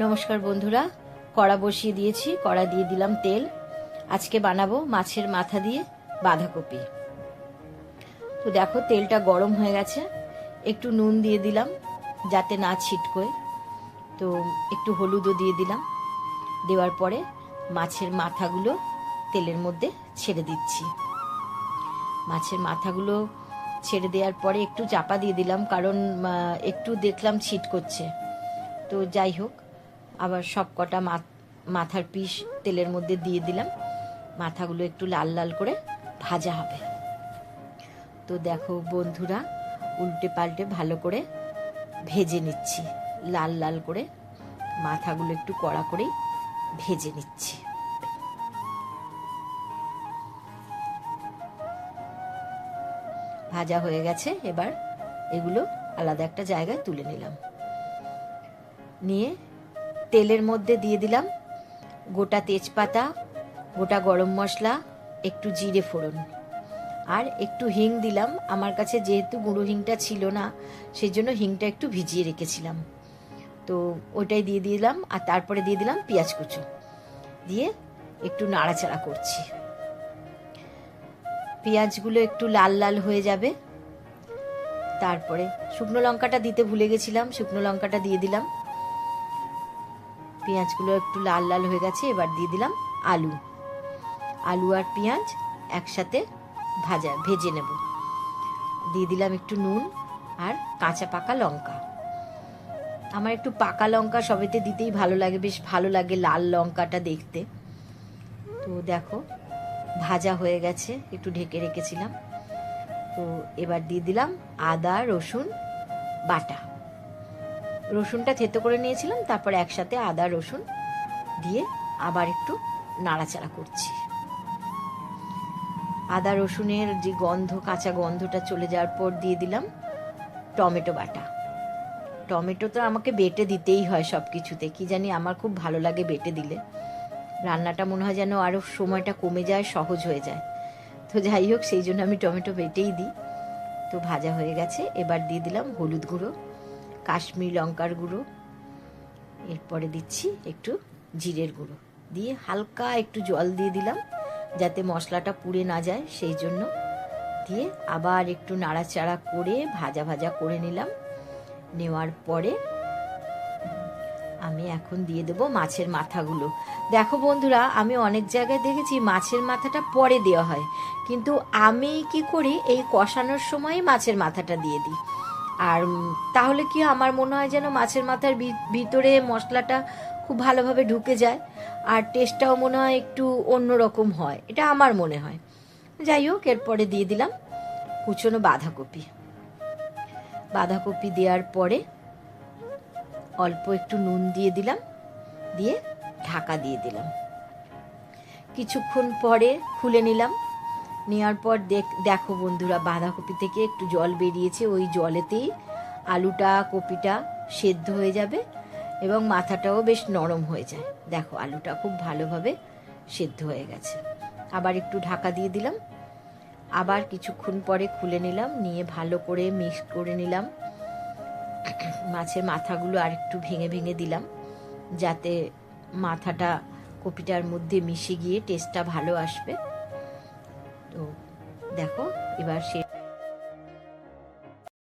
নমস্কার বন্ধুরা। কড়া বসিয়ে দিয়েছি, কড়া দিয়ে দিলাম তেল। আজকে বানাবো মাছের মাথা দিয়ে বাঁধাকপি। তো দেখো, তেলটা গরম হয়ে গেছে। একটু নুন দিয়ে দিলাম, যাতে না ছিটকোয়। তো একটু হলুদও দিয়ে দিলাম। দেওয়ার পরে মাছের মাথাগুলো তেলের মধ্যে ছেড়ে দিচ্ছি। মাছের মাথাগুলো ছেড়ে দেওয়ার পরে একটু চাপা দিয়ে দিলাম, কারণ একটু দেখলাম ছিট করছে তো যাই হোক আবার সব কটা মাথার পিস তেলের মধ্যে দিয়ে দিলাম। মাথাগুলো একটু লাল লাল করে ভাজা হবে। তো দেখো বন্ধুরা, উল্টে পাল্টে ভালো করে ভেজে নিচ্ছি। লাল লাল করে মাথাগুলো একটু কড়া করেই ভেজে নিচ্ছি। ভাজা হয়ে গেছে, এবার এগুলো আলাদা একটা জায়গায় তুলে নিলাম। নিয়ে তেলের মধ্যে দিয়ে দিলাম। গোটা তেজপাতা, গোটা গরম মশলা, একটু জিরে ফোড়ন। আর একটু হিং দিলাম। আমার কাছে যেহেতু গুঁড়ো হিংটা ছিল না সেই জন্য হিংটা একটু ভিজিয়ে রেখেছিলাম। তো ওইটাই দিয়ে দিলাম। আর তারপরে দিয়ে দিলাম পেঁয়াজ কুচো। দিয়ে একটু নাড়াচাড়া করছি। পেঁয়াজগুলো একটু লাল লাল হয়ে যাবে। তারপরে শুকনো লঙ্কাটা দিতে ভুলে গেছিলাম। শুকনো লঙ্কাটা দিয়ে দিলাম। পেঁয়াজগুলো একটু লাল লাল হয়ে গেছে, এবার দিয়ে দিলাম আলু। আলু আর পেঁয়াজ একসাথে ভাজা, ভেজে নেব। দিয়ে দিলাম একটু নুন আর কাঁচা পাকা লঙ্কা। আমার একটু পাকা লঙ্কা সবেতে দিতেই ভালো লাগে, বেশ ভালো লাগে লাল লঙ্কাটা দেখতে। তো দেখো, ভাজা হয়ে গেছে, একটু ঢেকে রেখেছিলাম। তো এবার দিয়ে দিলাম আদা, রসুন, বাটা। রসুনটা থেতো করে নিয়েছিলাম, তারপর একসাথে আদা, রসুন দিয়ে আবার একটু নাড়াচাড়া করছি। আদা, রসুনের যে গন্ধ, কাঁচা গন্ধটা চলে যাওয়ার পর দিয়ে দিলাম টমেটো বাটা। টমেটো তো আমাকে বেটে দিতেই হয় সব কিছুতে কি জানি আমার খুব ভালো লাগে বেটে দিলে। রান্নাটা মনে হয় যেন আরও সময়টা কমে যায়, সহজ হয়ে যায়। তো যাই হোক, সেই জন্য আমি টমেটো বেটেই দিই। তো ভাজা হয়ে গেছে, এবার দিয়ে দিলাম হলুদ গুঁড়ো। কাশ্মীর লঙ্কার গুঁড়ো, এরপরে দিচ্ছি একটু জিরের গুঁড়ো। দিয়ে হালকা একটু জল দিয়ে দিলাম যাতে মশলাটা পুড়ে না যায়, সেই জন্য। দিয়ে আবার একটু নাড়াচাড়া করে ভাজা ভাজা করে নিলাম। নেওয়ার পরে আমি এখন দিয়ে দেবো মাছের মাথাগুলো। দেখো বন্ধুরা, আমি অনেক জায়গায় দেখেছি মাছের মাথাটা পরে দেওয়া হয়, কিন্তু আমি কি করি, এই কষানোর সময় মাছের মাথাটা দিয়ে দিই। আর তাহলে কি আমার মনে হয় যেন মাছের মাথার ভিতরে মশলাটা খুব ভালোভাবে ঢুকে যায়? আর টেস্টটাও মনে হয় একটু অন্যরকম হয়, এটা আমার মনে হয়। যাই হোক, এরপরে দিয়ে দিলাম কুচনো বাঁধাকপি। বাঁধাকপি দেওয়ার পরে অল্প একটু নুন দিয়ে দিলাম, দিয়ে ঢাকা দিয়ে দিলাম। কিছুক্ষণ পরে খুলে নিলাম। নেওয়ার পর দেখ বন্ধুরা, বাঁধাকপি থেকে একটু জল বেরিয়েছে, ওই জলেতেই আলুটা, কপিটা সেদ্ধ হয়ে যাবে এবং মাথাটাও বেশ নরম হয়ে যায়। দেখো, আলুটা খুব ভালোভাবে সেদ্ধ হয়ে গেছে। আবার একটু ঢাকা দিয়ে দিলাম। আবার কিছুক্ষণ পরে খুলে নিলাম, নিয়ে ভালো করে মিক্স করে নিলাম। মাছের মাথাগুলো আর একটু ভেঙে ভেঙে দিলাম, যাতে মাথাটা কপিটার মধ্যে মিশে গিয়ে টেস্টটা ভালো আসবে। তো দেখো এবার সে